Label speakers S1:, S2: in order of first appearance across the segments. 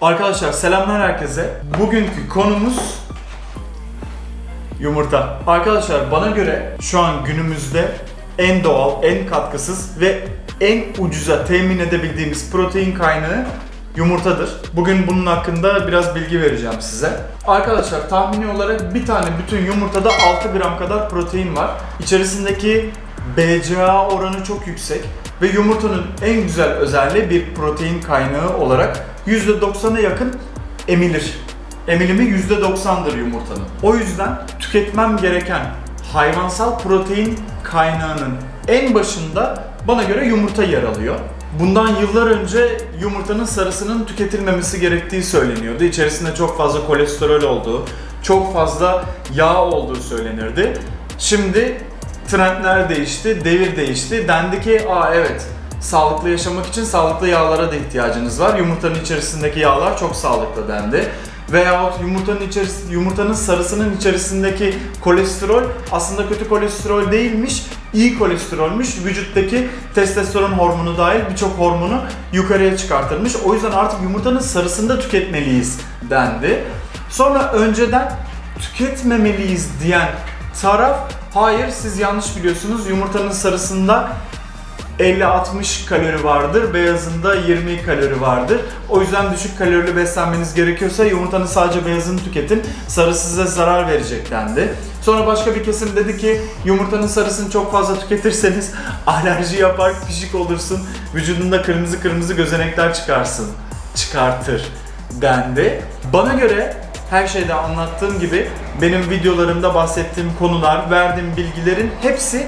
S1: Arkadaşlar selamlar herkese. Bugünkü konumuz yumurta. Arkadaşlar bana göre şu an günümüzde en doğal, en katkısız ve en ucuza temin edebildiğimiz protein kaynağı yumurtadır. Bugün bunun hakkında biraz bilgi vereceğim size. Arkadaşlar tahmini olarak bir tane bütün yumurtada 6 gram kadar protein var. İçerisindeki BCA oranı çok yüksek ve yumurtanın en güzel özelliği bir protein kaynağı olarak %90'a yakın emilir. Emilimi %90'dır yumurtanın. O yüzden tüketmem gereken hayvansal protein kaynağının en başında bana göre yumurta yer alıyor. Bundan yıllar önce yumurtanın sarısının tüketilmemesi gerektiği söyleniyordu. İçerisinde çok fazla kolesterol olduğu, çok fazla yağ olduğu söylenirdi. Şimdi trendler değişti, devir değişti. Dendi ki aa evet sağlıklı yaşamak için sağlıklı yağlara da ihtiyacınız var. Yumurtanın içerisindeki yağlar çok sağlıklı dendi. Veyahut yumurtanın içerisinde yumurtanın sarısının içerisindeki kolesterol aslında kötü kolesterol değilmiş, iyi kolesterolmüş. Vücuttaki testosteron hormonu dahil birçok hormonu yukarıya çıkartılmış. O yüzden artık yumurtanın sarısını da tüketmeliyiz dendi. Sonra önceden tüketmemeliyiz diyen taraf hayır siz yanlış biliyorsunuz yumurtanın sarısında 50-60 kalori vardır, beyazında 20 kalori vardır. O yüzden düşük kalorili beslenmeniz gerekiyorsa yumurtanın sadece beyazını tüketin, sarı size zarar verecek dendi. Sonra başka bir kesim dedi ki yumurtanın sarısını çok fazla tüketirseniz alerji yapar, pişik olursun, vücudunda kırmızı kırmızı gözenekler çıkarsın, çıkartır dendi. Bana göre her şeyde anlattığım gibi benim videolarımda bahsettiğim konular, verdiğim bilgilerin hepsi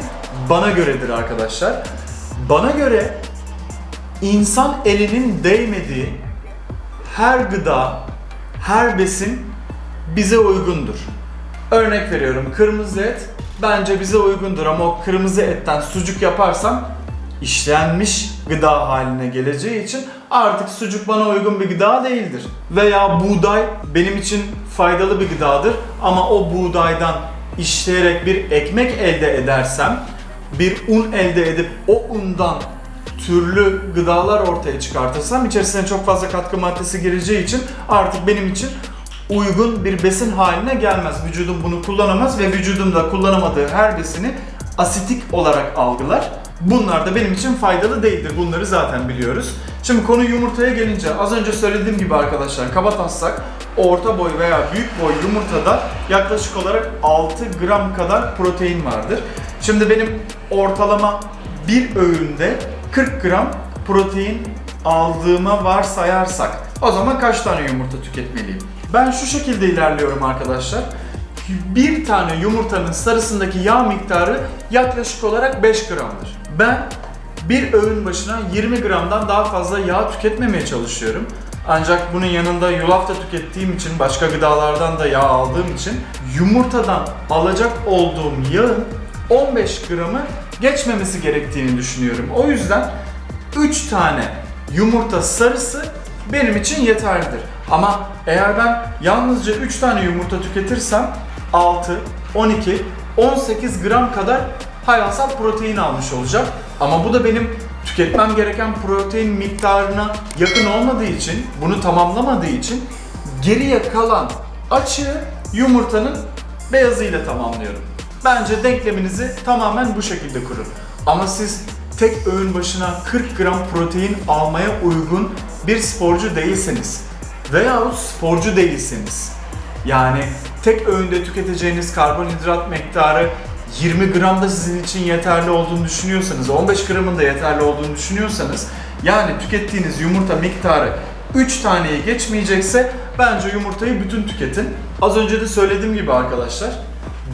S1: bana göredir arkadaşlar. Bana göre insan elinin değmediği her gıda, her besin bize uygundur. Örnek veriyorum kırmızı et bence bize uygundur ama o kırmızı etten sucuk yaparsam işlenmiş gıda haline geleceği için artık sucuk bana uygun bir gıda değildir. Veya buğday benim için faydalı bir gıdadır ama o buğdaydan işleyerek bir ekmek elde edersem bir un elde edip o undan türlü gıdalar ortaya çıkartırsam içerisine çok fazla katkı maddesi gireceği için artık benim için uygun bir besin haline gelmez. Vücudum bunu kullanamaz ve vücudumda kullanamadığı her besini asitik olarak algılar. Bunlar da benim için faydalı değildir. Bunları zaten biliyoruz. Şimdi konu yumurtaya gelince az önce söylediğim gibi arkadaşlar kabataslak orta boy veya büyük boy yumurtada yaklaşık olarak 6 gram kadar protein vardır. Şimdi benim ortalama bir öğünde 40 gram protein aldığıma varsayarsak o zaman kaç tane yumurta tüketmeliyim? Ben şu şekilde ilerliyorum arkadaşlar. Bir tane yumurtanın sarısındaki yağ miktarı yaklaşık olarak 5 gramdır. Ben bir öğün başına 20 gramdan daha fazla yağ tüketmemeye çalışıyorum. Ancak bunun yanında yulaf da tükettiğim için, başka gıdalardan da yağ aldığım için yumurtadan alacak olduğum yağın 15 gramı geçmemesi gerektiğini düşünüyorum. O yüzden 3 tane yumurta sarısı benim için yeterlidir. Ama eğer ben yalnızca 3 tane yumurta tüketirsem 6, 12, 18 gram kadar hayvansal protein almış olacak. Ama bu da benim tüketmem gereken protein miktarına yakın olmadığı için, bunu tamamlamadığı için geriye kalan açığı yumurtanın beyazıyla tamamlıyorum. Bence denkleminizi tamamen bu şekilde kurun. Ama siz tek öğün başına 40 gram protein almaya uygun bir sporcu değilseniz veyahut sporcu değilseniz yani tek öğünde tüketeceğiniz karbonhidrat miktarı 20 gram da sizin için yeterli olduğunu düşünüyorsanız, 15 gramın da yeterli olduğunu düşünüyorsanız yani tükettiğiniz yumurta miktarı 3 taneyi geçmeyecekse bence yumurtayı bütün tüketin. Az önce de söylediğim gibi arkadaşlar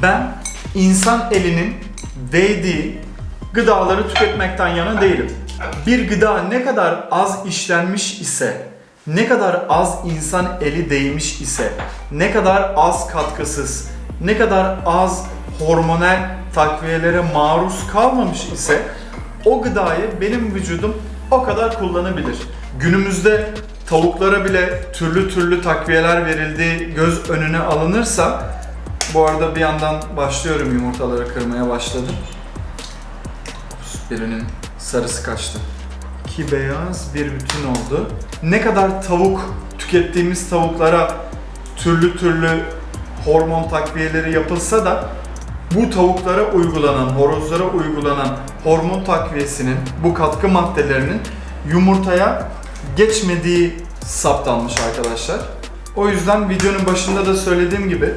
S1: ben insan elinin değdiği gıdaları tüketmekten yana değilim. Bir gıda ne kadar az işlenmiş ise, ne kadar az insan eli değmiş ise, ne kadar az katkısız, ne kadar az hormonal takviyelere maruz kalmamış ise o gıdayı benim vücudum o kadar kullanabilir. Günümüzde tavuklara bile türlü türlü takviyeler verildiği göz önüne alınırsa bu arada bir yandan başlıyorum yumurtaları kırmaya başladım. Birinin sarısı kaçtı. İki beyaz bir bütün oldu. Ne kadar tavuk tükettiğimiz tavuklara türlü türlü hormon takviyeleri yapılsa da bu tavuklara uygulanan, horozlara uygulanan hormon takviyesinin, bu katkı maddelerinin yumurtaya geçmediği saptanmış arkadaşlar. O yüzden videonun başında da söylediğim gibi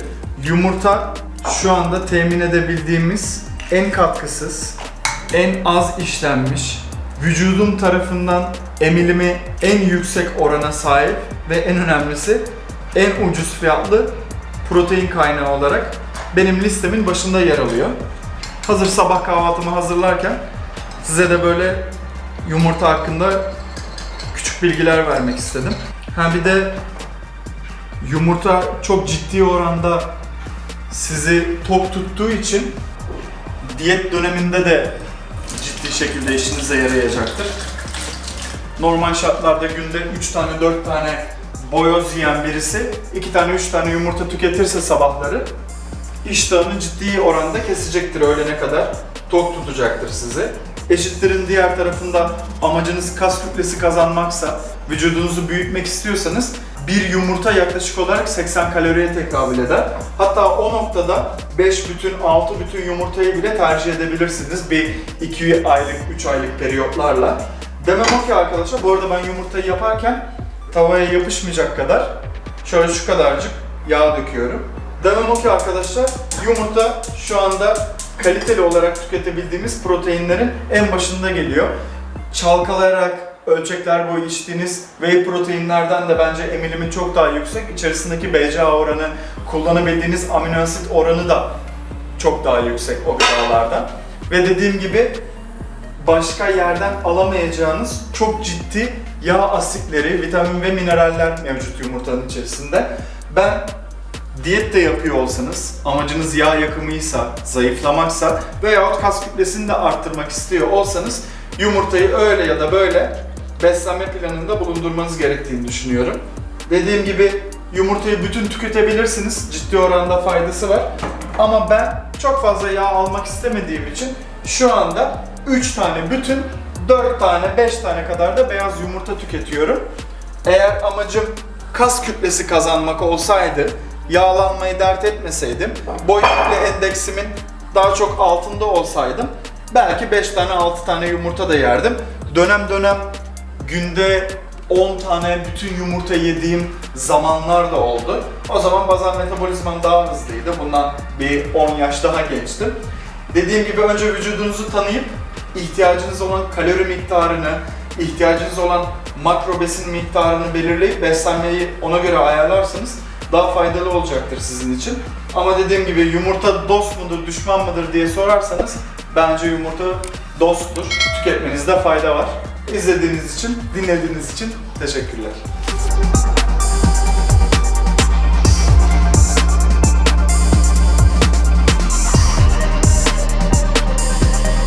S1: yumurta şu anda temin edebildiğimiz en katkısız, en az işlenmiş, vücudum tarafından emilimi en yüksek orana sahip ve en önemlisi en ucuz fiyatlı protein kaynağı olarak benim listemin başında yer alıyor. Hazır sabah kahvaltımı hazırlarken size de böyle yumurta hakkında küçük bilgiler vermek istedim. Ha bir de yumurta çok ciddi oranda sizi tok tuttuğu için diyet döneminde de ciddi şekilde işinize yarayacaktır. Normal şartlarda günde 3 tane 4 tane boyoz yiyen birisi 2 tane 3 tane yumurta tüketirse sabahları iştahını ciddi oranda kesecektir öğlene kadar. Tok tutacaktır sizi. Eşitlerin diğer tarafında amacınız kas kütlesi kazanmaksa, vücudunuzu büyütmek istiyorsanız bir yumurta yaklaşık olarak 80 kaloriye tekabül eder. Hatta o noktada 5 bütün, 6 bütün yumurtayı bile tercih edebilirsiniz bir 2 aylık, 3 aylık periyotlarla. Demem o ki arkadaşlar, bu arada ben yumurtayı yaparken tavaya yapışmayacak kadar şöyle şu kadarcık yağ döküyorum. Demem o ki arkadaşlar, yumurta şu anda kaliteli olarak tüketebildiğimiz proteinlerin en başında geliyor. Çalkalayarak ölçekler boyu içtiğiniz whey proteinlerden de bence emilimi çok daha yüksek. İçerisindeki BCA oranı, kullanabildiğiniz amino asit oranı da çok daha yüksek o gıdalardan. Ve dediğim gibi başka yerden alamayacağınız çok ciddi yağ asitleri, vitamin ve mineraller mevcut yumurtanın içerisinde. Ben diyet de yapıyor olsanız, amacınız yağ yakımıysa, zayıflamaksa veyahut kas kütlesini de arttırmak istiyor olsanız yumurtayı öyle ya da böyle beslenme planında bulundurmanız gerektiğini düşünüyorum. Dediğim gibi yumurtayı bütün tüketebilirsiniz. Ciddi oranda faydası var. Ama ben çok fazla yağ almak istemediğim için şu anda 3 tane bütün, 4 tane, 5 tane kadar da beyaz yumurta tüketiyorum. Eğer amacım kas kütlesi kazanmak olsaydı, yağlanmayı dert etmeseydim, boy kütle endeksimin daha çok altında olsaydım belki 5 tane 6 tane yumurta da yerdim. Dönem dönem günde 10 tane bütün yumurta yediğim zamanlar da oldu. O zaman bazal metabolizmam daha hızlıydı. Bundan bir 10 yaş daha gençtim. Dediğim gibi önce vücudunuzu tanıyıp ihtiyacınız olan kalori miktarını, ihtiyacınız olan makro besin miktarını belirleyip beslenmeyi ona göre ayarlarsanız daha faydalı olacaktır sizin için. Ama dediğim gibi yumurta dost mudur, düşman mıdır diye sorarsanız bence yumurta dosttur. Tüketmenizde fayda var. İzlediğiniz için, dinlediğiniz için teşekkürler.